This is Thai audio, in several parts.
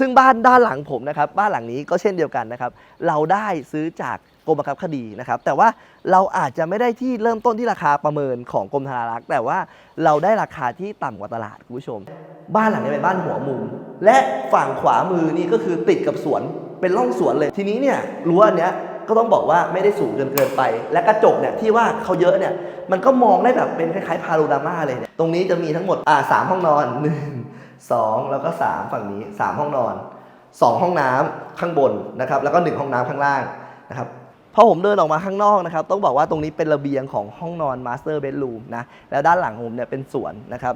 ซึ่งบ้านด้านหลังผมนะครับบ้านหลังนี้ก็เช่นเดียวกันนะครับเราได้ซื้อจากกรมบังคับคดีนะครับแต่ว่าเราอาจจะไม่ได้ที่เริ่มต้นที่ราคาประเมินของกรมธนารักษ์ แต่ว่าเราได้ราคาที่ต่ำกว่าตลาดคุณผู้ชม บ้านหลังนี้เป็นบ้านหัวมุม และฝั่งขวามือนี่ก็คือติดกับสวนเป็นร่องสวนเลย ทีนี้เนี่ยรั้วอันเนี้ยก็ต้องบอกว่าไม่ได้สูงจนเกินไป และกระจกเนี่ยที่ว่าเขาเยอะเนี่ยมันก็มองได้แบบเป็นคล้ายๆพาโรราม่าเลยเนี่ยตรงนี้จะมีทั้งหมดอ่าสามห้องนอนหนึ่ง สองแล้วก็สามฝั่งนี้สามห้องนอนสองห้องน้ำข้างบนนะครับแล้วก็หนึ่งห้องน้ำข้างล่างนะครับพอผมเดินออกมาข้างนอกนะครับต้องบอกว่าตรงนี้เป็นระเบียงของห้องนอนมาสเตอร์เบดรูมนะแล้วด้านหลังผมเนี่ยเป็นสวนนะครับ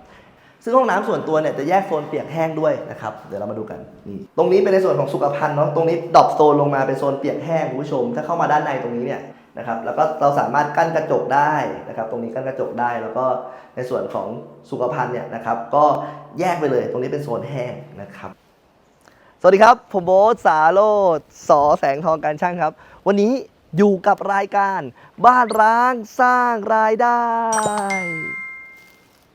ซึ่งห้องน้ำส่วนตัวเนี่ยจะแยกโซนเปียกแห้งด้วยนะครับ เดี๋ยวเรามาดูกันนี่ตรงนี้เป็นในส่วนของสุขภัณฑ์เนาะตรงนี้ดรอปโซนลงมาเป็นโซนเปียกแห้งคุณผู้ชม ถ้าเข้ามาด้านในตรงนี้เนี่ยนะครับแล้วก็เราสามารถกั้นกระจกได้นะครับ ตรงนี้กั้นกระจกได้แล้วก็ในส่วนของสุขภัณฑ์เนี่ยนะครับ ก็แยกไปเลยตรงนี้เป็นโซนแห้งนะครับ สวัสดีครับ ผมโบ๊ทสาโรดสอแสงทองการช่างครับ วันนี้อยู่กับรายการบ้านร้างสร้างรายได้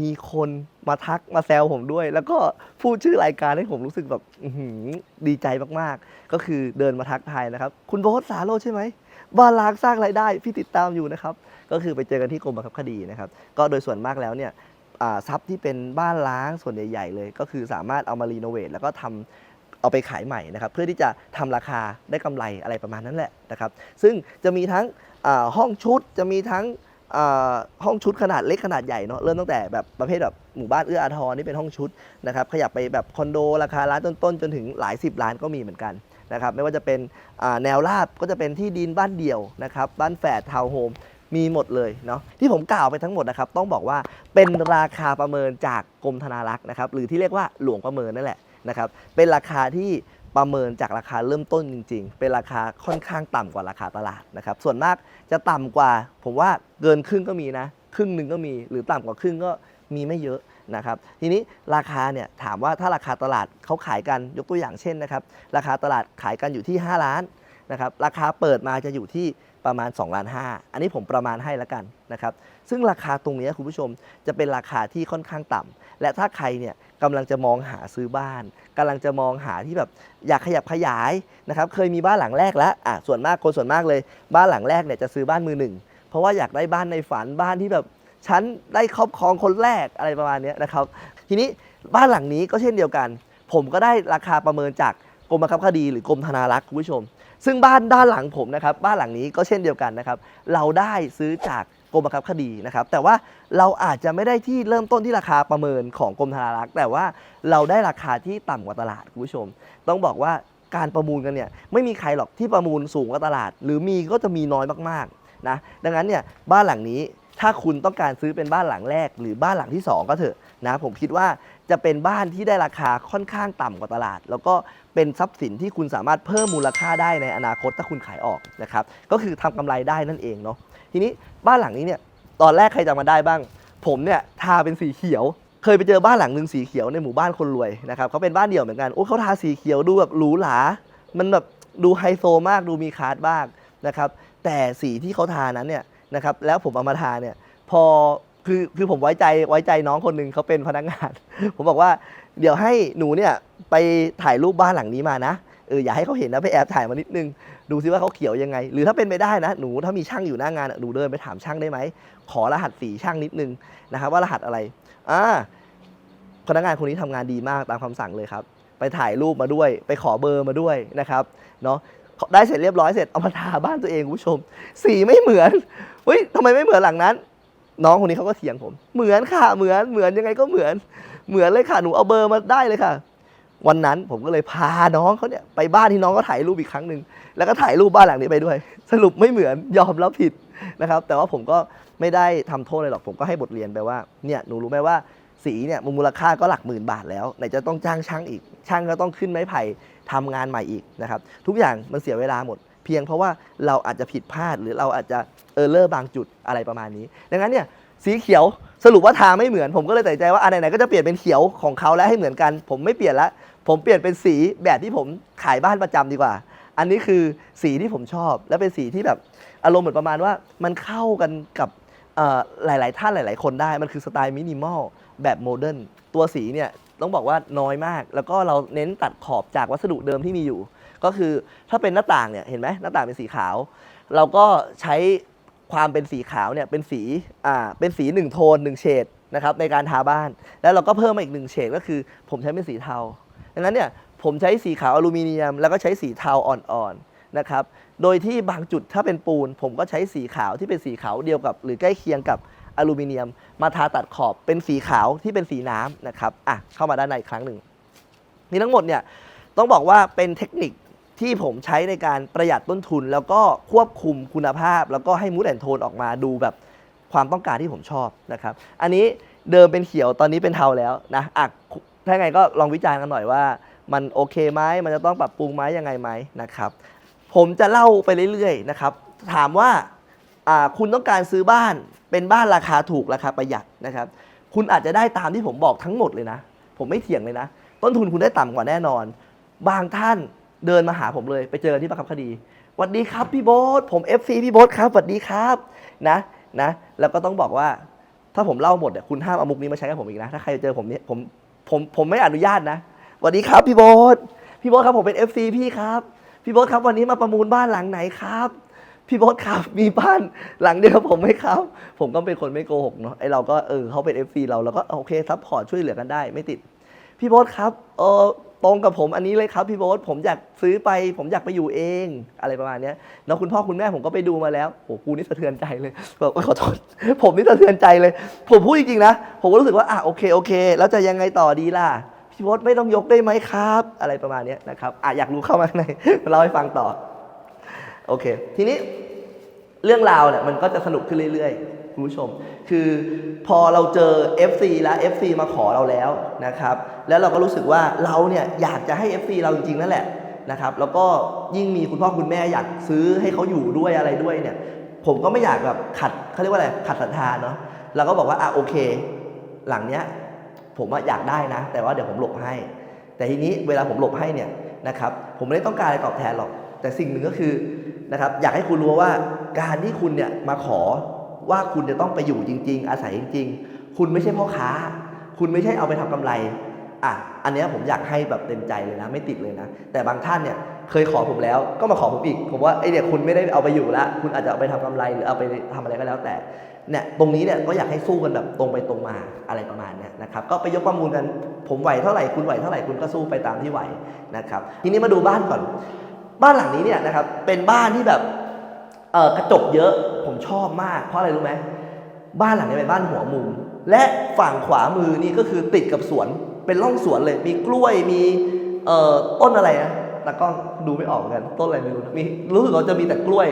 มีคนมาทักมาแซวผมด้วย แล้วก็พูดชื่อรายการให้ผมรู้สึกแบบดีใจมากๆ ก็คือเดินมาทักทายนะครับ คุณโบ๊ทสาโรใช่ไหมบ้านล้างสร้างรายได้พี่ติดตามอยู่นะครับ ก็คือไปเจอกันที่กรมบังคับคดีนะครับ ก็โดยส่วนมากแล้วเนี่ยทรัพย์ที่เป็นบ้านล้างส่วนใหญ่ๆเลย ก็คือสามารถเอามารีโนเวทแล้วก็ทำเอาไปขายใหม่นะครับ เพื่อที่จะทำราคาได้กำไรอะไรประมาณนั้นแหละนะครับ ซึ่งจะมีทั้งห้องชุดจะมีทั้ง ห้องชุดขนาดเล็กขนาดใหญ่เนาะเริ่มตั้งแต่แบบประเภทแบบหมู่บ้านเอื้ออาทรนี่เป็นห้องชุดนะครับขยับไปแบบคอนโดราคาล้านต้นๆจนถึงหลายสิบล้านก็มีเหมือนกันนะครับไม่ว่าจะเป็นแนวราบก็จะเป็นที่ดินบ้านเดี่ยวนะครับบ้านแฝดทาวน์โฮมมีหมดเลยเนาะที่ผมกล่าวไปทั้งหมดนะครับต้องบอกว่าเป็นราคาประเมินจากกรมธนารักษ์นะครับหรือที่เรียกว่าหลวงประเมินนั่นแหละนะครับเป็นราคาที่ ประเมินจากราคาเริ่มต้นจริง ๆ เป็นราคาค่อนข้างต่ำกว่าราคาตลาดนะครับส่วนมากจะต่ำกว่า ผมว่าเกินครึ่งก็มีนะ ครึ่งหนึ่งก็มีหรือต่ำกว่าครึ่งก็มีไม่เยอะนะครับทีนี้ราคาเนี่ยถามว่าถ้าราคาตลาดเขาขายกันยกตัวอย่างเช่นนะครับราคาตลาดขายกันอยู่ที่ 5 ล้านนะครับราคาเปิดมาจะอยู่ที่ประมาณ2ล้าน5อันนี้ผมประมาณให้แล้วกันนะครับซึ่งราคาตรงนี้คุณผู้ชมจะเป็นราคาที่ค่อนข้างต่ำ และถ้าใครเนี่ยกำลังจะมองหาซื้อบ้านกำลังจะมองหาที่แบบอยากขยับขยายนะครับเคยมีบ้านหลังแรกแล้วอะส่วนมากคนส่วนมากเลย บ้านหลังแรกเนี่ยจะซื้อบ้านมือหนึ่งเพราะว่าอยากได้บ้านในฝันบ้านที่แบบฉันได้ครอบครองคนแรกอะไรประมาณนี้นะครับ ทีนี้บ้านหลังนี้ก็เช่นเดียวกัน ผมก็ได้ราคาประเมินจากกรมบังคับคดีหรือกรมธนารักษ์คุณผู้ชม ซึ่งบ้านด้านหลังผมนะครับ บ้านหลังนี้ก็เช่นเดียวกันนะครับ เราได้ซื้อจาก กรมบังคับคดีนะครับ แต่ว่าเราอาจจะไม่ได้ที่เริ่มต้นที่ราคาประเมินของกรมธนารักษ์แต่ว่าเราได้ราคาที่ต่ำกว่าตลาดคุณผู้ชม ต้องบอกว่าการประมูลกันเนี่ยไม่มีใครหรอกที่ประมูลสูงกว่าตลาด หรือมีก็จะมีน้อยมากๆนะดังนั้นเนี่ยบ้านหลังนี้ถ้าคุณต้องการซื้อเป็นบ้านหลังแรก หรือบ้านหลังที่สองก็เถอะนะผมคิดว่าจะเป็นบ้านที่ได้ราคาค่อนข้างต่ำกว่าตลาด แล้วก็เป็นทรัพย์สินที่คุณสามารถเพิ่มมูลค่าได้ในอนาคตถ้าคุณขายออกนะครับก็คือทำกำไรได้นั่นเองเนาะทีนี้ บ้านหลังนี้เนี่ยตอนแรกใครจะมาได้บ้าง ผมเนี่ยทาเป็นสีเขียว เคยไปเจอบ้านหลังหนึ่งสีเขียวในหมู่บ้านคนรวยนะครับเขาเป็นบ้านเดี่ยวเหมือนกันโอ้เขาทาสีเขียวดูแบบหรูหรา มันแบบดูไฮโซมากดูมีคลาสบ้างนะครับแต่สีที่เขาทานั้นเนี่ยนะครับแล้วผมเอามาทาเนี่ยพอคือคือผมไว้ใจไว้ใจน้องคนหนึ่งเขาเป็นพนักงาน ผมบอกว่าเดี๋ยวให้หนูเนี่ยไปถ่ายรูปบ้านหลังนี้มานะเอออย่าให้เขาเห็นนะไปแอบถ่ายมานิดนึง ดูซิว่าเขาเขียวยังไง หรือถ้าเป็นไปได้นะ หนูถ้ามีช่างอยู่หน้างานหนูเดินไปถามช่างได้ไหม ขอรหัสสีช่างนิดนึงนะครับ ว่ารหัสอะไรอ่าพนักงานคนนี้ทำงานดีมากตามคำสั่งเลยครับ ไปถ่ายรูปมาด้วย ไปขอเบอร์มาด้วยนะครับเนาะได้เสร็จเรียบร้อยเสร็จเอามาทาบ้านตัวเองคุณผู้ชม สีไม่เหมือนเฮ้ยทำไมไม่เหมือนหลังนั้น น้องคนนี้เขาก็เถียงผม เหมือนค่ะเหมือนเหมือนยังไงก็เหมือน เหมือนเลยค่ะหนูเอาเบอร์มาได้เลยค่ะ วันนั้นผมก็เลยพาน้องเขาเนี่ยไปบ้านที่น้องก็ถ่ายรูปอีกครั้งหนึ่งแล้วก็ถ่ายรูปบ้านหลังนี้ไปด้วย สรุปไม่เหมือนยอมรับผิดนะครับ แต่ว่าผมก็ไม่ได้ทำโทษอะไรหรอกผมก็ให้บทเรียนไปว่าเนี่ยหนูรู้ไหมว่าสีเนี่ยมูลค่าก็หลักหมื่นบาทแล้วไหนจะต้องจ้างช่างอีก ช่างก็ต้องขึ้นไม้ไผ่ทำงานใหม่อีกนะครับ ทุกอย่างมันเสียเวลาหมด เพียงเพราะว่าเราอาจจะผิดพลาดหรือเราอาจจะเออเลอร์บางจุดอะไรประมาณนี้ ดังนั้นเนี่ยสีเขียว สรุปว่าทางไม่เหมือนผมก็เลยตัดสินใจว่าอันไหนๆก็จะเปลี่ยนเป็นเขียวของเขาแล้วให้เหมือนกัน ผมไม่เปลี่ยนละผมเปลี่ยนเป็นสีแบบที่ผมขายบ้านประจำดีกว่า อันนี้คือสีที่ผมชอบ และเป็นสีที่แบบอารมณ์เหมือนประมาณว่า มันเข้ากันกับหลาย ๆ ท่านหลาย ๆ คนได้มันคือสไตล์มินิมอลแบบโมเดิร์นตัวสีเนี่ยต้องบอกว่าน้อยมาก แล้วก็เราเน้นตัดขอบจากวัสดุเดิมที่มีอยู่ ก็คือถ้าเป็นหน้าต่างเนี่ยเห็นไหมหน้าต่างเป็นสีขาว เราก็ใช้ ความเป็นสีขาวเนี่ยเป็นสีอ่าเป็นสีหนึ่งโทนหนึ่งเฉดนะครับในการทาบ้าน แล้วเราก็เพิ่มมาอีกหนึ่งเฉดก็คือ ผมใช้เป็นสีเทาดังนั้นเนี่ยผมใช้สีขาวอลูมิเนียม แล้วก็ใช้สีเทาอ่อนๆนะครับ โดยที่บางจุดถ้าเป็นปูน ผมก็ใช้สีขาวที่เป็นสีขาวเดียวกับ หรือใกล้เคียงกับอลูมิเนียม มาทาตัดขอบเป็นสีขาวที่เป็นสีน้ำนะครับอะเข้ามาด้านในอีกครั้งหนึ่งนี่ทั้งหมดเนี่ยต้องบอกว่าเป็นเทคนิค ที่ผมใช้ในการประหยัดต้นทุน แล้วก็ควบคุมคุณภาพ แล้วก็ให้มูดแอนโทนออกมาดูแบบความต้องการที่ผมชอบนะครับ อันนี้เดิมเป็นเขียวตอนนี้เป็นเทาแล้วนะอะถ้าไงก็ลองวิจารณ์กันหน่อยว่า มันโอเคไหมมันจะต้องปรับปรุงไหมยังไงไหมนะครับ ผมจะเล่าไปเรื่อยๆนะครับ ถามว่าอ่าคุณต้องการซื้อบ้านเป็นบ้านราคาถูกราคาประหยัดนะครับ คุณอาจจะได้ตามที่ผมบอกทั้งหมดเลยนะ ผมไม่เถียงเลยนะ ต้นทุนคุณได้ต่ำกว่าแน่นอน บางท่าน เดินมาหาผมเลย ไปเจอที่ประคับคดีสวัสดีครับพี่โบ๊ทผม FC พี่โบ๊ทครับสวัสดีครับนะนะแล้วก็ต้องบอกว่า ถ้าผมเล่าหมดเนี่ยคุณห้ามเอามุกนี้มาใช้กับผมอีกนะ ถ้าใครเจอผมเนี่ยผมผมผมไม่อนุญาตนะสวัสดีครับพี่โบ๊ทพี่โบ๊ทครับผมเป็น FC พี่ครับพี่โบ๊ทครับวันนี้มาประมูลบ้านหลังไหนครับพี่โบ๊ทครับมีบ้านหลังเดียวผมไหมครับ ผมก็เป็นคนไม่โกหกเนาะไอเราก็เออเขาเป็น FC เราเราก็โอเคซัพพอร์ตช่วยเหลือกันได้ไม่ติด พี่โบ๊ทครับเออ ตรงกับผมอันนี้เลยครับพี่โบ๊ทผมอยากซื้อไป ผมอยากไปอยู่เอง อะไรประมาณนี้แล้วคุณพ่อคุณแม่ผมก็ไปดูมาแล้วโหกูนี่สะเทือนใจเลยบอกขอโทษผมนี่สะเทือนใจเลย ผมพูดจริงๆนะ ผมก็รู้สึกว่าอะโอเคโอเค แล้วจะยังไงต่อดีล่ะพี่โบ๊ทไม่ต้องยกได้ไหมครับ อะไรประมาณนี้นะครับอะอยากรู้เข้ามาในเล่าให้ฟังต่อโอเค ทีนี้เรื่องราวเนี่ยมันก็จะสนุกขึ้นเรื่อยๆ คุณผู้ชม คือพอเราเจอ FC แล้ว FC มาขอเราแล้วนะครับ แล้วเราก็รู้สึกว่าเราเนี่ยอยากจะให้ FC เราจริงๆนั่นแหละนะครับ แล้วก็ยิ่งมีคุณพ่อคุณแม่อยากซื้อให้เขาอยู่ด้วยอะไรด้วยเนี่ย ผมก็ไม่อยากแบบขัดเขาเรียกว่าอะไรขัดศรัทธาเนาะเราก็บอกว่าอะโอเค หลังเนี้ยผมอยากได้นะ แต่ว่าเดี๋ยวผมหลบให้ แต่ทีนี้เวลาผมหลบให้เนี่ยนะครับ ผมไม่ได้ต้องการอะไรตอบแทนหรอก แต่สิ่งหนึ่งก็คือนะครับ อยากให้คุณรู้ว่าการที่คุณเนี่ยมาขอ ว่าคุณจะต้องไปอยู่จริง ๆ อาศัยจริง ๆ คุณไม่ใช่พ่อค้า คุณไม่ใช่เอาไปทำกำไรอะอันเนี้ยผมอยากให้แบบเต็มใจเลยนะ ไม่ติดเลยนะ แต่บางท่านเนี่ยเคยขอผมแล้วก็มาขอผมอีก ผมว่าไอเนี่ยคุณไม่ได้เอาไปอยู่ละคุณอาจจะเอาไปทำกำไรหรือเอาไปทำอะไรก็แล้วแต่เนี่ยตรงนี้เนี่ยก็อยากให้สู้กันแบบตรงไปตรงมาอะไรประมาณเนี้ยนะครับก็ไปยกประมูลกันผมไหวเท่าไหร่คุณไหวเท่าไหร่คุณก็สู้ไปตามที่ไหวนะครับทีนี้มาดูบ้านก่อน บ้านหลังนี้เนี่ยนะครับเป็นบ้านที่แบบ เออกระจกเยอะผมชอบมาก เพราะอะไรรู้ไหมบ้านหลังนี้เป็นบ้านหัวมุม และฝั่งขวามือนี่ก็คือติดกับสวนเป็นร่องสวนเลย มีกล้วยมีเอ่อต้นอะไรนะตากล้องดูไม่ออกกัน ต้นอะไรไม่รู้นะมีรู้สึกว่าจะมีแต่กล้วย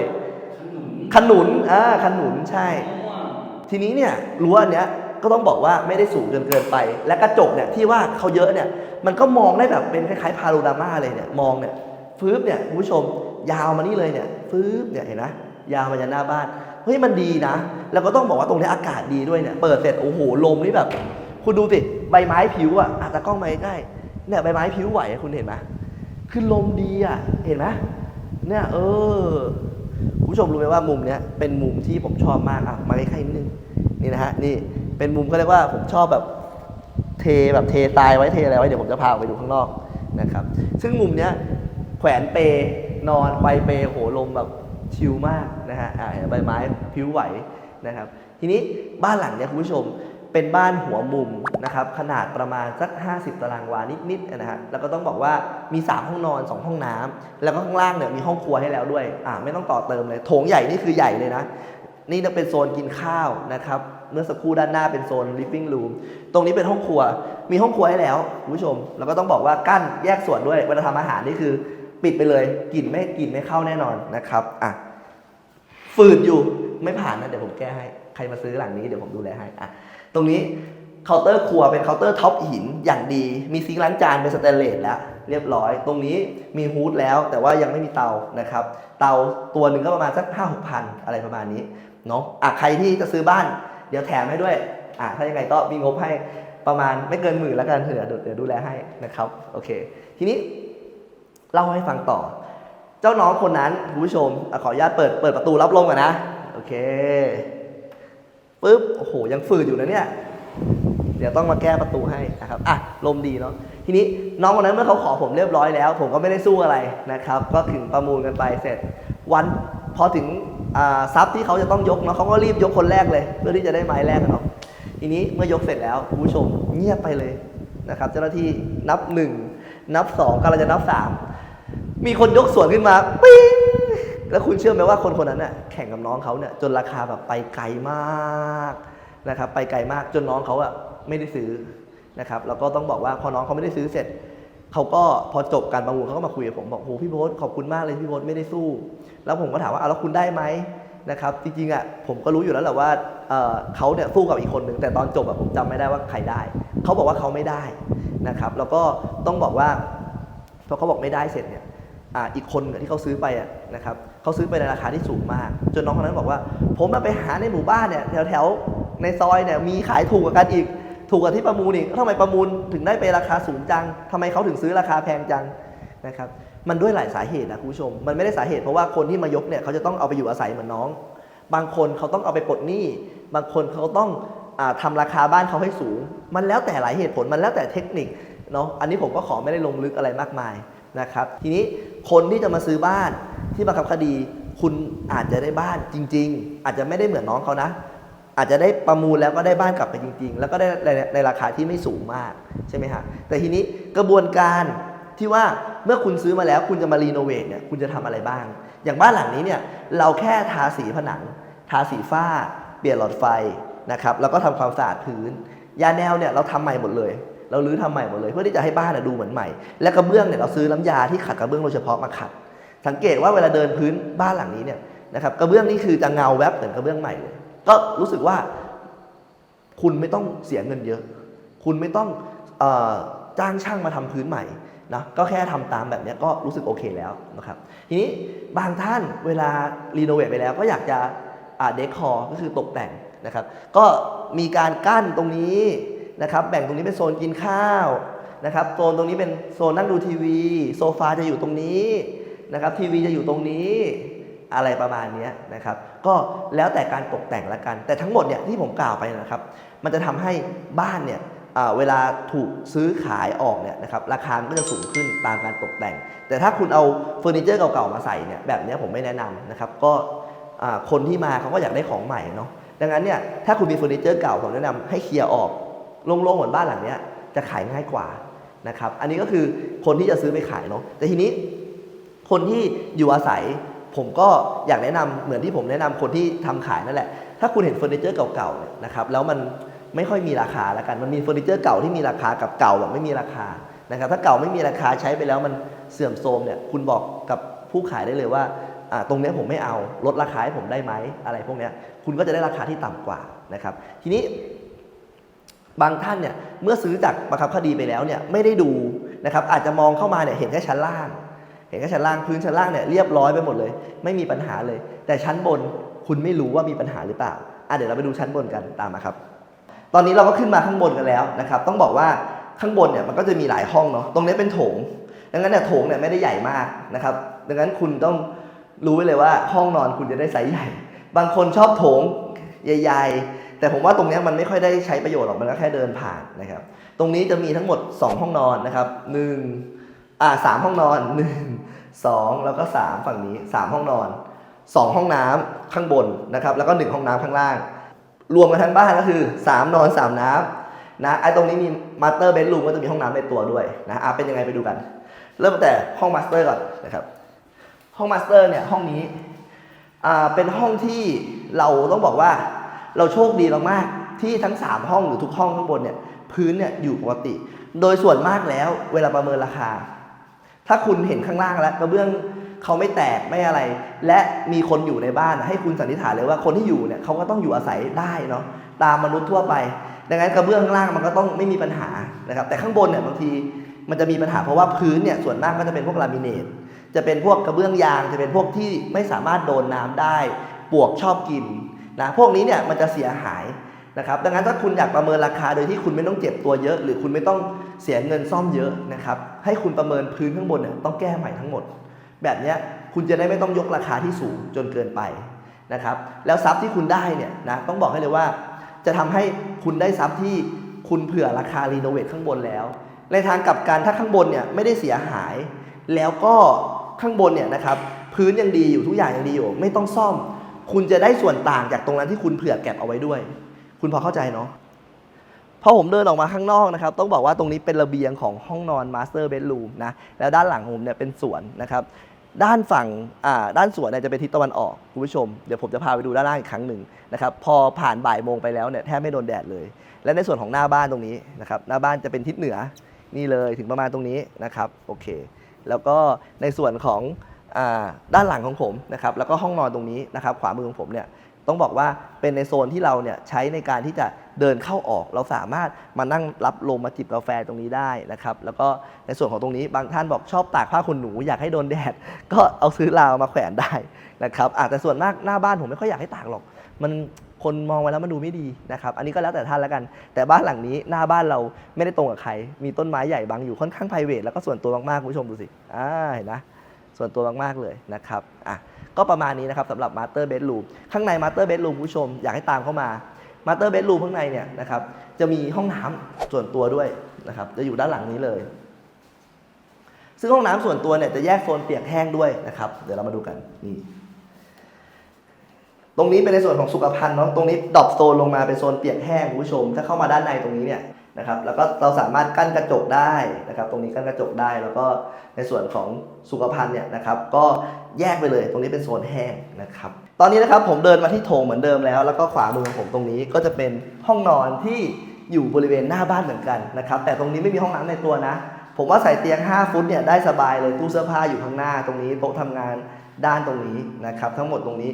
ขนุนอ่าขนุนใช่ ทีนี้เนี่ยรั้วอันเนี้ยก็ต้องบอกว่าไม่ได้สูงเกินเกินไป และกระจกเนี่ยที่ว่าเขาเยอะเนี่ย มันก็มองได้แบบเป็นคล้ายๆพาโรราม่าเลยเนี่ยมองเนี่ยฟืบเนี่ยคุณผู้ชมยาวมานี่เลยเนี่ยฟืบเนี่ยเห็นไหม ยาวมาจากหน้าบ้านเฮ้ยมันดีนะ แล้วก็ต้องบอกว่าตรงนี้อากาศดีด้วยเนี่ยเปิดเสร็จโอ้โหลมนี่แบบ คุณดูสิใบไม้ผิวอะอะตากล้องมาใกล้เนี่ยใบไม้ผิวไหวคุณเห็นไหมคือลมดีอะเห็นไหมเนี่ยเออคุณผู้ชมรู้ไหมว่ามุมเนี้ยเป็นมุมที่ผมชอบมากอะมาใกล้ๆนิดนึงนี่นะฮะนี่เป็นมุมเขาเรียกว่าผมชอบแบบเทแบบเทตายไว้เทอะไรไว้เดี๋ยวผมจะพาไปดูข้างนอกนะครับ ซึ่งมุมเนี้ยแขวนเปนอนไฟเปโหลมแบบ ชิลมากนะฮะอ่าใบไม้ผิวไหวนะครับ ทีนี้บ้านหลังเนี้ยคุณผู้ชมเป็นบ้านหัวมุมนะครับขนาดประมาณสัก 50 ตารางวานิดๆนะฮะแล้วก็ต้องบอกว่ามี 3 ห้องนอน 2 ห้องน้ำแล้วก็ข้างล่างเนี่ยมีห้องครัวให้แล้วด้วยอ่าไม่ต้องต่อเติมเลยโถงใหญ่นี่คือใหญ่เลยนะ นี่จะเป็นโซนกินข้าวนะครับเมื่อสักครู่ด้านหน้าเป็นโซน living room ตรงนี้เป็นห้องครัว มีห้องครัวให้แล้วคุณผู้ชม แล้วก็ต้องบอกว่ากั้นแยกส่วนด้วยเวลาทำอาหารนี่คือ ปิดไปเลยกลิ่นไม่กลิ่นไม่เข้าแน่นอนนะครับอะฝืดอยู่ไม่ผ่านนะเดี๋ยวผมแก้ให้ใครมาซื้อหลังนี้เดี๋ยวผมดูแลให้อะตรงนี้เคาน์เตอร์ครัวเป็นเคาน์เตอร์ท็อปหินอย่างดี มีซิงค์ล้างจานเป็นสแตนเลสแล้ว เรียบร้อย ตรงนี้มีฮูดแล้วแต่ว่ายังไม่มีเตานะครับ เตาตัวหนึ่งก็ประมาณสักห้าหกพันอะไรประมาณนี้เนาะอะใครที่จะซื้อบ้าน เดี๋ยวแถมให้ด้วยอะถ้ายังไงก็มีงบให้ประมาณไม่เกินหมื่นแล้วกันเดี๋ยวเดี๋ยวดูแลให้นะครับโอเค ทีนี้ เล่าให้ฟังต่อ เจ้าน้องคนนั้นคุณผู้ชมอขออนุญาตเปิดเปิดประตูรับลมก่อนนะ โอเคปุ๊บโอ้โหยังฝืดอยู่นะเนี่ยเดี๋ยวต้องมาแก้ประตูให้นะครับอะลมดีเนาะทีนี้น้องคนนั้นเมื่อเขาขอผมเรียบร้อยแล้ว ผมก็ไม่ได้สู้อะไรนะครับ ก็ถึงประมูลกันไปเสร็จ วันพอถึงทรัพย์ที่เขาจะต้องยกเนาะเขาก็รีบยกคนแรกเลย เพื่อที่จะได้ไม้แรกเนาะทีนี้เมื่อยกเสร็จแล้วคุณผู้ชมเงียบไปเลยนะครับ เจ้าหน้าที่นับหนึ่งนับสองกำลังจะนับสา มีคนยกสวนขึ้นมาปิ้งแล้วคุณเชื่อไหมว่าคนคนนั้นน่ะแข่งกับน้องเขาเนี่ยจนราคาแบบไปไกลมากนะครับไปไกลมากจนน้องเขาอะไม่ได้ซื้อนะครับแล้วก็ต้องบอกว่าพอน้องเขาไม่ได้ซื้อเสร็จเขาก็พอจบการประมูลเขาก็มาคุยกับผมบอกโหพี่โบ๊ทขอบคุณมากเลยพี่โบ๊ทไม่ได้สู้ แล้วผมก็ถามว่าเอาแล้วคุณได้ไหมนะครับจริงๆอะผมก็รู้อยู่แล้วแหละว่าเเขาเนี่ยสู้กับอีกคนหนึ่งแต่ตอนจบอะผมจำไม่ได้ว่าใครได้เขาบอกว่าเขาไม่ได้นะครับแล้วก็ต้องบอกว่าพอเขาบอกไม่ได้เสร็จเนี่ย อ่าอีกคนที่เขาซื้อไปอะนะครับเขาซื้อไปในราคาที่สูงมาก จนน้องคนนั้นบอกว่า ผมมาไปหาในหมู่บ้านเนี่ยแถวๆในซอยเนี่ยมีขายถูกกว่ากันอีก ถูกกว่าที่ประมูลอีกทำไมประมูลถึงได้ไปราคาสูงจังทำไมเขาถึงซื้อราคาแพงจังนะครับมันด้วยหลายสาเหตุนะคุณผู้ชม มันไม่ได้สาเหตุเพราะว่าคนที่มายกเนี่ยเขาจะต้องเอาไปอยู่อาศัยเหมือนน้อง บางคนเขาต้องเอาไปปลดหนี้บางคนเขาต้องอาทำราคาบ้านเขาให้สูง มันแล้วแต่หลายเหตุผลมันแล้วแต่เทคนิคเนาะอันนี้ผมก็ขอไม่ได้ลงลึกอะไรมากมาย นะครับ ทีนี้คนที่จะมาซื้อบ้านที่บังคับคดี คุณอาจจะได้บ้านจริง ๆ อาจจะไม่ได้เหมือนน้องเขานะ อาจจะได้ประมูลแล้วก็ได้บ้านกลับไปจริง ๆ แล้วก็ได้ในราคาที่ไม่สูงมากใช่ไหมฮะแต่ทีนี้กระบวนการที่ว่าเมื่อคุณซื้อมาแล้วคุณจะมารีโนเวทเนี่ยคุณจะทำอะไรบ้าง อย่างบ้านหลังนี้เนี่ยเราแค่ทาสีผนัง ทาสีฝ้า เปลี่ยนหลอดไฟนะครับแล้วก็ทำความสะอาดพื้น ยาแนวเนี่ยเราทำใหม่หมดเลย เราลื้อทำใหม่หมดเลย เพื่อที่จะให้บ้านนะดูเหมือนใหม่ และกระเบื้องเนี่ยเราซื้อน้ำยาที่ขัดกระเบื้องโดยเฉพาะมาขัด สังเกตว่าเวลาเดินพื้นบ้านหลังนี้เนี่ยนะครับกระเบื้องนี่คือจะเงาแวบเหมือนกระเบื้องใหม่เลย ก็รู้สึกว่าคุณไม่ต้องเสียเงินเยอะ คุณไม่ต้องจ้างช่างมาทำพื้นใหม่นะก็แค่ทำตามแบบนี้ก็รู้สึกโอเคแล้วนะครับ ทีนี้บางท่านเวลารีโนเวทไปแล้วก็อยากจะเดคอร์ก็คือตกแต่งนะครับ ก็มีการกั้นตรงนี้ นะครับแบ่งตรงนี้เป็นโซนกินข้าวนะครับโซนตรงนี้เป็นโซนนั่งดูทีวี โซฟาจะอยู่ตรงนี้นะครับทีวีจะอยู่ตรงนี้อะไรประมาณนี้นะครับ ก็แล้วแต่การตกแต่งละกัน แต่ทั้งหมดเนี่ยที่ผมกล่าวไปนะครับ มันจะทำให้บ้านเนี่ยเวลาถูกซื้อขายออกเนี่ยนะครับราคาก็จะสูงขึ้นตามการตกแต่ง แต่ถ้าคุณเอาเฟอร์นิเจอร์เก่าๆมาใส่เนี่ยแบบนี้ผมไม่แนะนำนะครับ ก็คนที่มาเขาก็อยากได้ของใหม่เนาะดังนั้นเนี่ยถ้าคุณมีเฟอร์นิเจอร์เก่าผมแนะนำให้เคลียร์ออก โล่งๆเหมือนบ้านหลังเนี้ยจะขายง่ายกว่านะครับ อันนี้ก็คือคนที่จะซื้อไปขายเนาะ แต่ทีนี้คนที่อยู่อาศัย ผมก็อยากแนะนำเหมือนที่ผมแนะนำคนที่ทำขายนั่นแหละ ถ้าคุณเห็นเฟอร์นิเจอร์เก่าๆนะครับ แล้วมันไม่ค่อยมีราคาแล้วกัน มันมีเฟอร์นิเจอร์เก่าที่มีราคากับเก่าแบบไม่มีราคา นะครับ ถ้าเก่าไม่มีราคาใช้ไปแล้วมันเสื่อมโทรมเนี่ย คุณบอกกับผู้ขายได้เลยว่าตรงนี้ผมไม่เอา ลดราคาให้ผมได้ไหมอะไรพวกนี้คุณก็จะได้ราคาที่ต่ำกว่านะครับ ทีนี้ บางท่านเนี่ยเมื่อซื้อจากบังคับคดีไปแล้วเนี่ยไม่ได้ดูนะครับอาจจะมองเข้ามาเนี่ยเห็นแค่ชั้นล่าง เห็นแค่ชั้นล่างพื้นชั้นล่างเนี่ยเรียบร้อยไปหมดเลย ไม่มีปัญหาเลย แต่ชั้นบนคุณไม่รู้ว่ามีปัญหาหรือเปล่าอะเดี๋ยวเราไปดูชั้นบนกันตามมาครับ ตอนนี้เราก็ขึ้นมาข้างบนกันแล้วนะครับ ต้องบอกว่าข้างบนเนี่ยมันก็จะมีหลายห้องเนาะตรงนี้เป็นโถง ดังนั้นเนี่ยโถงเนี่ยไม่ได้ใหญ่มากนะครับดังนั้นคุณต้องรู้ไว้เลยว่าห้องนอนคุณจะได้ไซส์ใหญ่ บางคนชอบโถงใหญ่ แต่ผมว่าตรงนี้มันไม่ค่อยได้ใช้ประโยชน์หรอกมันก็แค่เดินผ่านนะครับ ตรงนี้จะมีทั้งหมด 2 ห้องนอนนะครับหนึ่งอ่าสามห้องนอนหนึ่งสองแล้วก็สามฝั่งนี้สามห้องนอนสองห้องน้ำข้างบนนะครับแล้วก็หนึ่งห้องน้ำข้างล่าง รวมกันทั้งบ้านก็คือ3นอน3น้ำนะไอ้ตรงนี้มีมาสเตอร์เบดรูมก็จะมีห้องน้ำในตัวด้วยนะอะเป็นยังไงไปดูกัน เริ่มแต่ห้องมาสเตอร์ก่อนนะครับห้องมาสเตอร์เนี่ยห้องนี้อ่าเป็นห้องที่เราต้องบอกว่า เราโชคดีมากๆที่ทั้ง 3 ห้องหรือทุกห้องข้างบนเนี่ยพื้นเนี่ยอยู่ปกติ โดยส่วนมากแล้วเวลาประเมินราคา ถ้าคุณเห็นข้างล่างแล้วกระเบื้องเขาไม่แตกไม่อะไร และมีคนอยู่ในบ้านให้คุณสันนิษฐานเลยว่าคนที่อยู่เนี่ยเขาก็ต้องอยู่อาศัยได้เนาะตามมนุษย์ทั่วไป ดังนั้นกระเบื้องข้างล่างมันก็ต้องไม่มีปัญหานะครับแต่ข้างบนเนี่ยบางทีมันจะมีปัญหาเพราะว่าพื้นเนี่ยส่วนมากก็จะเป็นพวกลามิเนตจะเป็นพวกกระเบื้องยาง จะเป็นพวกที่ไม่สามารถโดนน้ำได้ ปวกชอบกิน นะพวกนี้เนี่ยมันจะเสียหายนะครับดังนั้นถ้าคุณอยากประเมินราคาโดยที่คุณไม่ต้องเจ็บตัวเยอะ หรือคุณไม่ต้องเสียเงินซ่อมเยอะนะครับให้คุณประเมินพื้นข้างบนเนี่ยต้องแก้ใหม่ทั้งหมด แบบนี้คุณจะได้ไม่ต้องยกราคาที่สูงจนเกินไปนะครับแล้วทรัพย์ที่คุณได้เนี่ยนะต้องบอกให้เลยว่า จะทำให้คุณได้ทรัพย์ที่คุณเผื่อราคารีโนเวทข้างบนแล้ว ในทางกลับกันถ้าข้างบนเนี่ยไม่ได้เสียหาย แล้วก็ข้างบนเนี่ยนะครับพื้นยังดีอยู่ทุกอย่างยังดีอยู่ ไม่ต้องซ่อม คุณจะได้ส่วนต่างจากตรงนั้นที่คุณเผื่อแก็บเอาไว้ด้วย คุณพอเข้าใจเนาะพอผมเดินออกมาข้างนอกนะครับ ต้องบอกว่าตรงนี้เป็นระเบียงของห้องนอนมาสเตอร์เบดรูมนะ แล้วด้านหลังผมเนี่ยเป็นสวนนะครับ ด้านฝั่งอ่าด้านสวนเนี่ยจะเป็นทิศตะวันออกคุณผู้ชม เดี๋ยวผมจะพาไปดูด้านล่างอีกครั้งหนึ่งนะครับ พอผ่านบ่ายโมงไปแล้วเนี่ยแทบไม่โดนแดดเลย และในส่วนของหน้าบ้านตรงนี้นะครับ หน้าบ้านจะเป็นทิศเหนือนี่เลยถึงประมาณตรงนี้นะครับ โอเค แล้วก็ในส่วนของ ด้านหลังของผมนะครับแล้วก็ห้องนอนตรงนี้นะครับขวามือของผมเนี่ยต้องบอกว่าเป็นในโซนที่เราเนี่ยใช้ในการที่จะเดินเข้าออก เราสามารถมานั่งรับลมมาจิบกาแฟตรงนี้ได้นะครับแล้วก็ในส่วนของตรงนี้บางท่านบอกชอบตากผ้าขนหนูอยากให้โดนแดด ก็เอาซื้อราวมาแขวนได้นะครับอะแต่ส่วนมากหน้าบ้านผมไม่ค่อยอยากให้ตากหรอก มันคนมองไว้แล้วมันดูไม่ดีนะครับอันนี้ก็แล้วแต่ท่านแล้วกัน แต่บ้านหลังนี้หน้าบ้านเราไม่ได้ตรงกับใคร มีต้นไม้ใหญ่บังอยู่ค่อนข้างไพรเวทแล้วก็ส่วนตัวมากๆคุณผู้ชมดูสิอ่าเห็นนะ ส่วนตัวมากๆเลยนะครับอะก็ประมาณนี้นะครับสำหรับมาสเตอร์เบด o ูมข้างในมาสเตอร์เบด o ูมคุณผู้ชมอยากให้ตามเข้ามามาสเตอร์เบด o ูมข้างในเนี่ยนะครับจะมีห้องน้ำส่วนตัวด้วยนะครับจะอยู่ด้านหลังนี้เลย ซึ่งห้องน้ำส่วนตัวเนี่ยจะแยกโซนเปียกแห้งด้วยนะครับ เดี๋ยวเรามาดูกันนี่ตรงนี้เป็นในส่วนของสุขภัณฑ์เนาะตรงนี้ดรอปโซนลงมาเป็นโซนเปียกแห้งคุณผู้ชม ถ้าเข้ามาด้านในตรงนี้เนี่ย นะครับแล้วก็เราสามารถกั้นกระจกได้นะครับ ตรงนี้กั้นกระจกได้แล้วก็ในส่วนของสุขภัณฑ์เนี่ยนะครับ ก็แยกไปเลย ตรงนี้เป็นโซนแห้งนะครับ ตอนนี้นะครับผมเดินมาที่โถงเหมือนเดิมแล้ว แล้วก็ขวามือของผมตรงนี้ก็จะเป็นห้องนอนที่อยู่บริเวณหน้าบ้านเหมือนกันนะครับ แต่ตรงนี้ไม่มีห้องน้ำในตัวนะ ผมว่าใส่เตียง 5 ฟุตเนี่ยได้สบายเลยตู้เสื้อผ้าอยู่ข้างหน้าตรงนี้โต๊ะทำงานด้านตรงนี้นะครับ ทั้งหมดตรงนี้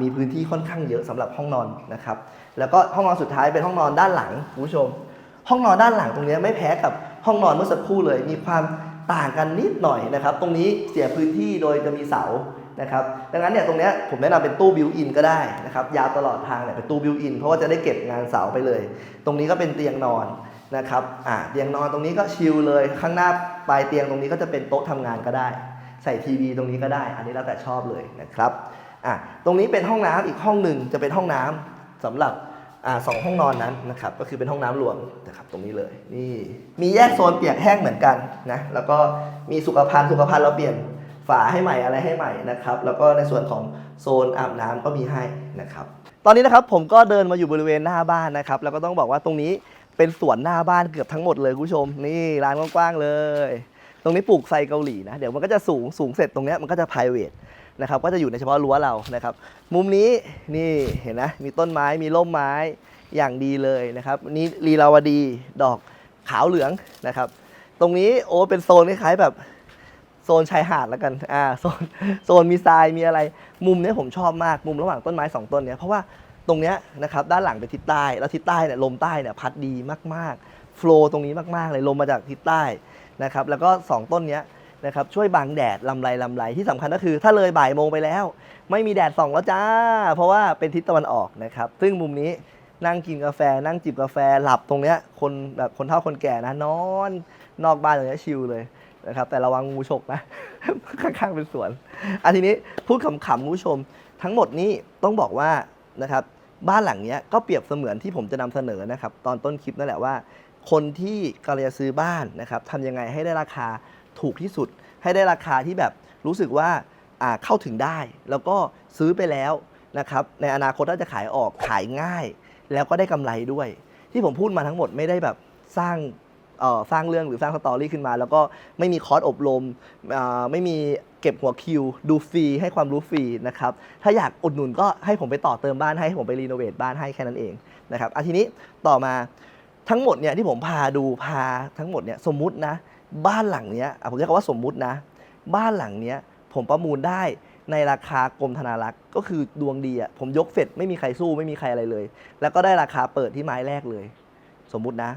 มีพื้นที่ค่อนข้างเยอะสำหรับห้องนอนนะครับ แล้วก็ห้องนอนสุดท้ายเป็นห้องนอนด้านหลังคุณผู้ชม ห้องนอนด้านหลังตรงนี้ไม่แพ้กับห้องนอนเมื่อสักครู่เลย มีความต่างกันนิดหน่อยนะครับ ตรงนี้เสียพื้นที่โดยจะมีเสานะครับ ดังนั้นเนี่ยตรงนี้ผมแนะนำเป็นตู้บิวอินก็ได้นะครับยาวตลอดทางเนี่ยเป็นตู้บิวอินเพราะว่าจะได้เก็บงานเสาไปเลย ตรงนี้ก็เป็นเตียงนอนนะครับอ่าเตียงนอนตรงนี้ก็ชิลเลย ข้างหน้าปลายเตียงตรงนี้ก็จะเป็นโต๊ะทำงานก็ได้ ใส่ทีวีตรงนี้ก็ได้ อันนี้แล้วแต่ชอบเลยนะครับอะตรงนี้เป็นห้องน้ำอีกห้องหนึ่งจะเป็นห้องน้ำสำหรับ สองห้องนอนนั้นนะครับก็คือเป็นห้องน้ำรวมนะครับตรงนี้เลยนี่มีแยกโซนเปียกแห้งเหมือนกันนะแล้วก็มีสุขภัณฑ์สุขภัณฑ์เราเปลี่ยนฝาให้ใหม่อะไรให้ใหม่นะครับแล้วก็ในส่วนของโซนอาบน้ำก็มีให้นะครับตอนนี้นะครับผมก็เดินมาอยู่บริเวณหน้าบ้านนะครับแล้วก็ต้องบอกว่าตรงนี้เป็นสวนหน้าบ้านเกือบทั้งหมดเลยคุณผู้ชมนี่ร้านกว้างๆเลย ตรงนี้ปลูกไซเกาหลีนะเดี๋ยวมันก็จะสูงสูงเสร็จตรงนี้มันก็จะ p r i v a t นะครับก็จะอยู่ในเฉพาะรั้วเรานะครับ มุมนี้นี่เห็นนะมีต้นไม้มีร่มไม้อย่างดีเลยนะครับนี่ลีลาวดีดอกขาวเหลืองนะครับ ตรงนี้โอ้เป็นโซนคล้ายๆแบบโซนชายหาดแล้วกัน อ่า โซน โซนมีทราย มีอะไร มุมนี้ผมชอบมาก มุมระหว่างต้นไม้สองต้นเนี้ย เพราะว่าตรงเนี้ยนะครับ ด้านหลังเป็นทิศใต้ แล้วทิศใต้เนี่ยลมใต้เนี่ยพัดดีมากๆ โฟล์ตรงนี้มากๆเลย ลมมาจากทิศใต้ นะครับแล้วก็สองต้นนี้นะครับช่วยบังแดดลำไรลำไรที่สำคัญก็คือถ้าเลยบ่ายโมงไปแล้ว ไม่มีแดดส่องแล้วจ้า เพราะว่าเป็นทิศตะวันออกนะครับซึ่งมุมนี้นั่งกินกาแฟ นั่งจิบกาแฟหลับตรงเนี้ยคนแบบคนเฒ่าคนแก่นะนอนนอกบ้านตรงเนี้ยชิลเลยนะครับแต่ระวังงูฉกนะ ข้างๆเป็นสวนอันทีนี้พูดขำๆคุณผู้ชม ทั้งหมดนี้ต้องบอกว่านะครับบ้านหลังนี้ก็เปรียบเสมือนที่ผมจะนำเสนอนะครับตอนต้นคลิปนั่นแหละว่า คนที่กำลังจะซื้อบ้านนะครับทำยังไงให้ได้ราคาถูกที่สุด ให้ได้ราคาที่แบบรู้สึกว่าเข้าถึงได้ แล้วก็ซื้อไปแล้วนะครับในอนาคตถ้าจะขายออกขายง่าย แล้วก็ได้กำไรด้วย ที่ผมพูดมาทั้งหมดไม่ได้แบบสร้างสร้างเรื่องหรือสร้างสตอรี่ขึ้นมา แล้วก็ไม่มีคอร์สอบรมไม่มีเก็บหัวคิว ดูฟรีให้ความรู้ฟรีนะครับถ้าอยากอุดหนุนก็ให้ผมไปต่อเติมบ้านให้ให้ผมไปรีโนเวทบ้านให้แค่นั้นเองนะครับอาทีนี้ต่อมา ทั้งหมดเนี่ยที่ผมพาดูพาทั้งหมดเนี่ยสมมุตินะ บ้านหลังเนี้ยผมเรียกว่าสมมุตินะ บ้านหลังเนี้ยผมประมูลได้ในราคากรมธนารักษ์ก็คือดวงดีอะผมยกเสร็จไม่มีใครสู้ไม่มีใครอะไรเลย แล้วก็ได้ราคาเปิดที่ไม้แรกเลย สมมุตินะ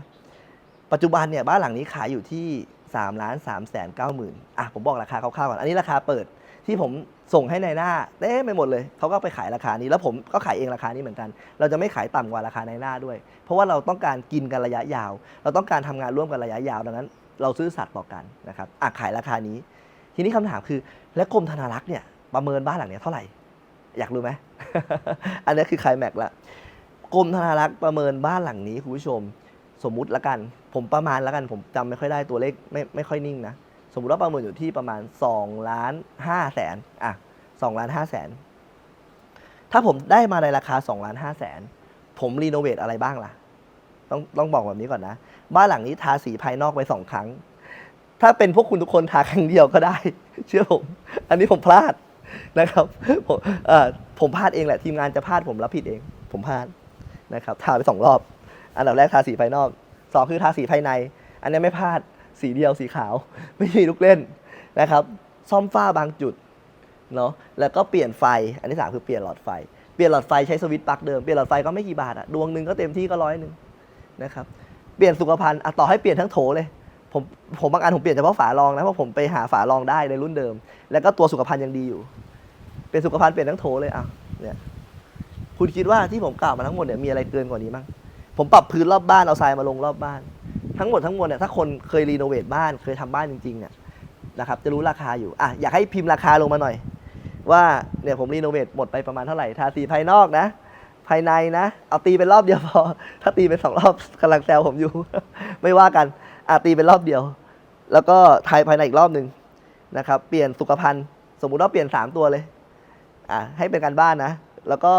ปัจจุบันเนี่ยบ้านหลังนี้ขายอยู่ที่3ล้าน3แสน9หมื่นอะผมบอกราคาคร่าวๆก่อนอันนี้ราคาเปิด ที่ผมส่งให้ในหน้าเต้ไปหมดเลยเขาก็ไปขายราคานี้ แล้วผมก็ขายเองราคานี้เหมือนกัน เราจะไม่ขายต่ำกว่าราคาในหน้าด้วย เพราะว่าเราต้องการกินกันระยะยาว เราต้องการทำงานร่วมกันระยะยาวดังนั้น เราซื่อสัตย์ต่อกันนะครับอะขายราคานี้ ทีนี้คำถามคือแล้วกรมธนารักษ์เนี่ยประเมินบ้านหลังเนี้ยเท่าไหร่ อยากรู้ไหมอันนี้คือไคลแม็กซ์ละกรมธนารักษ์ประเมินบ้านหลังนี้คุณผู้ชม สมมุติละกัน ผมประมาณละกันผมจำไม่ค่อยได้ตัวเลขไม่ไม่ค่อยนิ่งนะ สมมติว่าประเมินอยู่ที่ประมาณ2ล้าน5แสนอะ2ล้าน5แสนถ้าผมได้มาในราคา2ล้าน5แสนผมรีโนเวทอะไรบ้างล่ะ ต้องต้องบอกแบบนี้ก่อนนะ บ้านหลังนี้ทาสีภายนอกไปสองครั้ง ถ้าเป็นพวกคุณทุกคนทาครั้งเดียวก็ได้ เชื่อผม อันนี้ผมพลาดนะครับ ผมเอ่อผมพลาดเองแหละทีมงานจะพลาดผมรับผิดเอง ผมพลาดนะครับ ทาไปสองรอบ อันดับแรกทาสีภายนอกสองคือทาสีภายใน อันนี้ไม่พลาด สีเดียวสีขาว ไม่มีลูกเล่นนะครับ ซ่อมฝ้าบางจุดเนาะแล้วก็เปลี่ยนไฟ อันที่สามคือเปลี่ยนหลอดไฟ เปลี่ยนหลอดไฟใช้สวิตช์ปลั๊กเดิม เปลี่ยนหลอดไฟก็ไม่กี่บาทอะดวงหนึ่งก็เต็มที่ก็ร้อยหนึ่งนะครับ เปลี่ยนสุขภัณฑ์อะต่อให้เปลี่ยนทั้งโถเลย ผมผมบางอันผมเปลี่ยนเฉพาะฝารองนะ เพราะผมไปหาฝารองได้ในรุ่นเดิม แล้วก็ตัวสุขภัณฑ์ยังดีอยู่ เป็นสุขภัณฑ์เปลี่ยนทั้งโถเลยอะเนี่ยคุณคิดว่าที่ผมกล่าวมาทั้งหมดเนี่ยมีอะไรเกินกว่านี้มั้งผมปรับพื้นรอบบ้านเอาทรายมาลงรอบบ้าน ทั้งหมดทั้งมวลเนี่ยถ้าคนเคยรีโนเวทบ้านเคยทำบ้านจริงๆเนี่ยนะครับจะรู้ราคาอยู่อะอยากให้พิมพ์ราคาลงมาหน่อย ว่าเนี่ยผมรีโนเวทหมดไปประมาณเท่าไหร่ทาสีภายนอกนะ ภายในนะ เอาตีเป็นรอบเดียวพอ ถ้าตีเป็นสองรอบกำลังแซวผมอยู่ ไม่ว่ากันอะตีเป็นรอบเดียว แล้วก็ทายภายในอีกรอบหนึ่งนะครับเปลี่ยนสุขภัณฑ์สมมุติว่าเปลี่ยนสามตัวเลยอะให้เป็นการบ้านนะ แล้วก็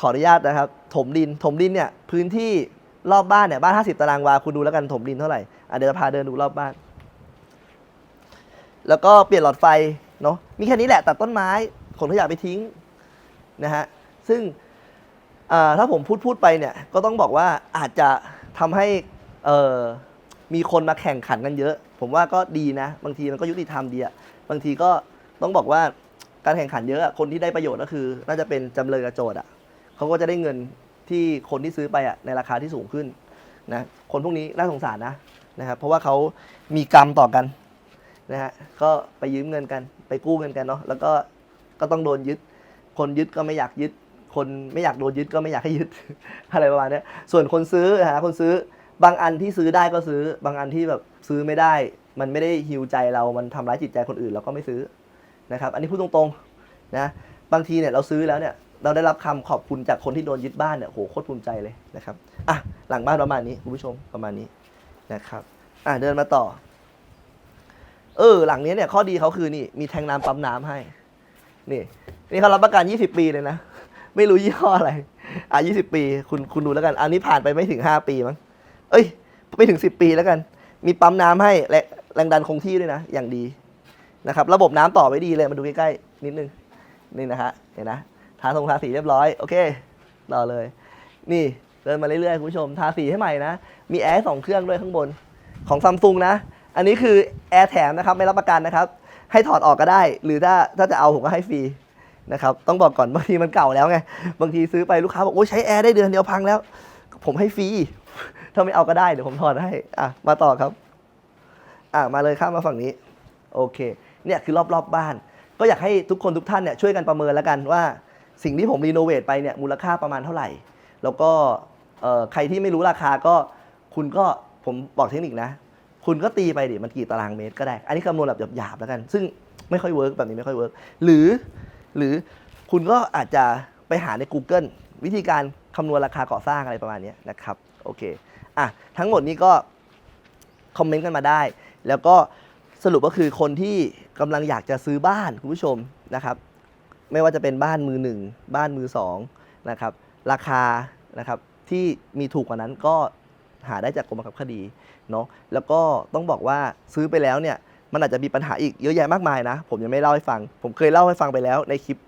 ขออนุญาตนะครับ ถมดินถมดินเนี่ยพื้นที่ รอบบ้านเนี่ยบ้าน 50 ตารางวาคุณดูแล้วกันถมดินเท่าไหร่อะเดี๋ยวจะพาเดินดูรอบบ้าน แล้วก็เปลี่ยนหลอดไฟเนาะมีแค่นี้แหละตัดต้นไม้ขนขยะไปทิ้งนะฮะซึ่งถ้าผมพูดพูดไปเนี่ยก็ต้องบอกว่าอาจจะทำให้มีคนมาแข่งขันกันเยอะ ผมว่าก็ดีนะ บางทีมันก็ยุติธรรมดีอะบางทีก็ต้องบอกว่าการแข่งขันเยอะอะคนที่ได้ประโยชน์ก็คือ น่าจะเป็นจำเลยกับโจทย์อะเขาก็จะได้เงิน ที่คนที่ซื้อไปอะในราคาที่สูงขึ้นนะคนพวกนี้น่าสงสารนะนะครับเพราะว่าเขามีกรรมต่อกันนะฮะก็ไปยืมเงินกัน ไปกู้เงินกันเนาะแล้วก็ก็ต้องโดนยึด คนยึดก็ไม่อยากยึด คนไม่อยากโดนยึดก็ไม่อยากให้ยึด อะไรประมาณนี้ส่วนคนซื้อหาคนซื้อบางอันที่ซื้อได้ก็ซื้อบางอันที่แบบซื้อไม่ได้ มันไม่ได้ฮิวใจเรา มันทำร้ายจิตใจคนอื่นเราก็ไม่ซื้อนะครับ อันนี้พูดตรงๆนะบางทีเนี่ยเราซื้อแล้วเนี่ย เราได้รับคำขอบคุณจากคนที่โดนยึดบ้านเนี่ยโหโคตรภูมิใจเลยนะครับอะหลังบ้านประมาณนี้คุณผู้ชมประมาณนี้นะครับอะเดินมาต่อ เออ หลังนี้เนี่ยข้อดีเขาคือนี่มีแทงน้ำปั๊มน้ำให้ นี่นี่เขารับประกัน 20 ปีเลยนะ ไม่รู้ยี่ห้ออะไรอะ20 ปี คุณคุณดูแล้วกัน อันนี้ผ่านไปไม่ถึง 5 ปีมั้งเอ้ย ไม่ถึง 10 ปีแล้วกัน มีปั๊มน้ำให้และแรงดันคงที่ด้วยนะ อย่างดีนะครับ ระบบน้ำต่อไว้ดีเลยมาดูใกล้ๆนิดนึงนี่นะฮะเห็นนะ ทาทงทาสีเรียบร้อย โอเค ต่อเลย นี่เดินมาเรื่อยๆ คุณผู้ชม ทาสีให้ใหม่นะ มีแอร์สองเครื่องด้วยข้างบน ของซัมซุงนะ อันนี้คือแอร์แถมนะครับ ไม่รับประกันนะครับ ให้ถอดออกก็ได้ หรือถ้าถ้าจะเอาผมก็ให้ฟรีนะครับ ต้องบอกก่อนบางทีมันเก่าแล้วไง บางทีซื้อไปลูกค้าบอกโอ้ยใช้แอร์ได้เดือนเดียวพังแล้ว ผมให้ฟรี ถ้าไม่เอาก็ได้เดี๋ยวผมถอดให้ อะ มาต่อครับ อะ มาเลยข้ามมาฝั่งนี้ โอเค เนี่ยคือรอบๆบบ้าน ก็อยากให้ทุกคนทุกท่านเนี่ยช่วยกันประเมินแล้วกันว่า สิ่งที่ผมรีโนเวทไปเนี่ยมูลค่าประมาณเท่าไหร่ แล้วก็ใครที่ไม่รู้ราคาก็คุณก็ผมบอกเทคนิคนะ คุณก็ตีไปดิมันกี่ตารางเมตรก็ได้ อันนี้คำนวณแบบหยาบๆแล้วกัน ซึ่งไม่ค่อยเวิร์กแบบนี้ไม่ค่อยเวิร์กหรือหรือคุณก็อาจจะไปหาใน Google วิธีการคำนวณราคาก่อสร้างอะไรประมาณนี้นะครับโอเคอะทั้งหมดนี้ก็คอมเมนต์กันมาได้ แล้วก็สรุปก็คือคนที่กำลังอยากจะซื้อบ้านคุณผู้ชมนะครับ ไม่ว่าจะเป็นบ้านมือหนึ่งบ้านมือสองนะครับราคานะครับที่มีถูกกว่านั้นก็หาได้จากกรมบังคับคดีเนาะแล้วก็ต้องบอกว่าซื้อไปแล้วเนี่ยมันอาจจะมีปัญหาอีกเยอะแยะมากมายนะ ผมยังไม่เล่าให้ฟัง ผมเคยเล่าให้ฟังไปแล้วในคลิป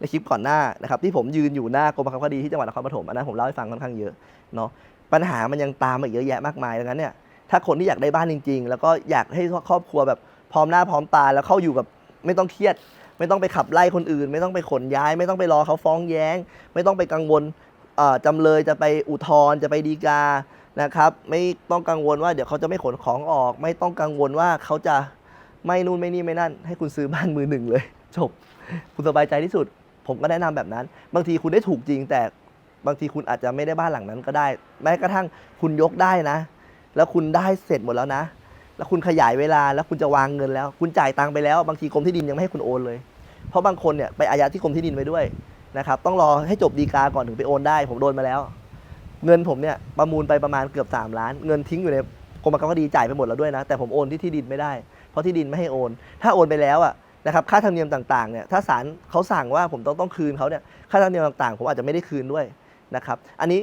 ในคลิปก่อนหน้านะครับที่ผมยืนอยู่หน้ากรมบังคับคดีที่จังหวัดนครปฐมอันนั้นผมเล่าให้ฟังค่อนข้างเยอะเนาะปัญหามันยังตามมาอีกเยอะแยะมากมายดังนั้นเนี่ยถ้าคนที่อยากได้บ้านจริง ๆ แล้วก็อยากให้ครอบครัวแบบพร้อมหน้าพร้อมตาแล้วเข้าอยู่กับไม่ต้องเครียด ไม่ต้องไปขับไล่คนอื่น ไม่ต้องไปขนย้าย ไม่ต้องไปรอเขาฟ้องแย้ง ไม่ต้องไปกังวลจำเลยจะไปอุทธรณ์จะไปดีกานะครับ ไม่ต้องกังวลว่าเดี๋ยวเขาจะไม่ขนของออก ไม่ต้องกังวลว่าเขาจะไม่นู่นไม่นี่ไม่นั่น ให้คุณซื้อบ้านมือหนึ่งเลย จบ คุณสบายใจที่สุด ผมก็แนะนำแบบนั้น บางทีคุณได้ถูกจริง แต่บางทีคุณอาจจะไม่ได้บ้านหลังนั้นก็ได้ แม้กระทั่งคุณยกได้นะ แล้วคุณได้เสร็จหมดแล้วนะ แล้วคุณขยายเวลาแล้วคุณจะวางเงินแล้ว คุณจ่ายตังค์ไปแล้ว บางทีกรมที่ดินยังไม่ให้คุณโอนเลย เพราะบางคนเนี่ยไปอายัดที่กรมที่ดินไปด้วยนะครับต้องรอให้จบดีกาก่อนถึงไปโอนได้ ผมโดนมาแล้ว เงินผมเนี่ยประมูลไปประมาณเกือบ 3 ล้าน เงินทิ้งอยู่ในกรมบังคับคดีจ่ายไปหมดแล้วด้วยนะ แต่ผมโอนที่ที่ดินไม่ได้ เพราะที่ดินไม่ให้โอน ถ้าโอนไปแล้วอะนะครับค่าธรรมเนียมต่างๆเนี่ยถ้าศาลเขาสั่งว่าผมต้องต้องคืนเขาเนี่ยค่าธรรมเนียมต่างๆ ผมอาจจะไม่ได้คืนด้วยนะครับอันนี้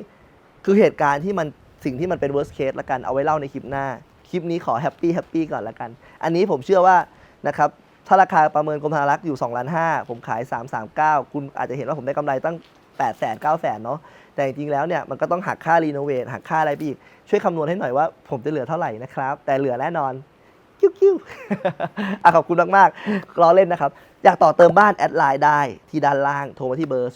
คือเหตุการณ์ที่มันสิ่งที่มันเป็น worst case ละกันเอาไว้เล่าในคลิปหน้า คลิปนี้ขอแฮปปี้แฮปปี้ก่อนละกัน อันนี้ผมเชื่อว่านะครับ ถ้าราคาประเมินกรมธนารักษ์อยู่2ล้าน5ผมขาย 339 คุณอาจจะเห็นว่าผมได้กำไรตั้ง 8 0 0 0 0 9 0 0 0 เนาะแต่จริงๆแล้วเนี่ยมันก็ต้องหักค่ารีโนเวทหักค่าอะไรไปอีก ช่วยคำนวณให้หน่อยว่าผมจะเหลือเท่าไหร่นะครับ แต่เหลือแน่นอนกิ้วกิ้วอะขอบคุณมากๆรอเล่นนะครับ อยากต่อเติมบ้านแอดไลน์ได้ที่ด้านล่าง โทรมาที่เบอร์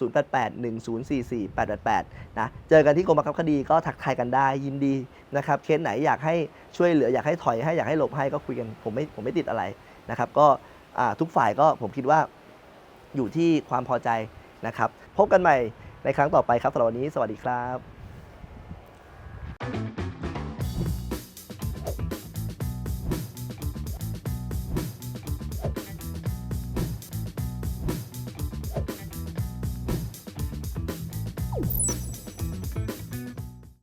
0881044888 นะ เจอกันที่กรมบังคับคดีก็ทักทายกันได้ยินดีนะครับ เคสไหนอยากให้ช่วยเหลืออยากให้ถอยให้อยากให้หลบให้ก็คุยกัน ผมไม่ผมไม่ติดอะไรนะครับ ก็ ทุกฝ่ายก็ผมคิดว่าอยู่ที่ความพอใจนะครับ พบกันใหม่ในครั้งต่อไปครับสำหรับวันนี้ สวัสดีครับ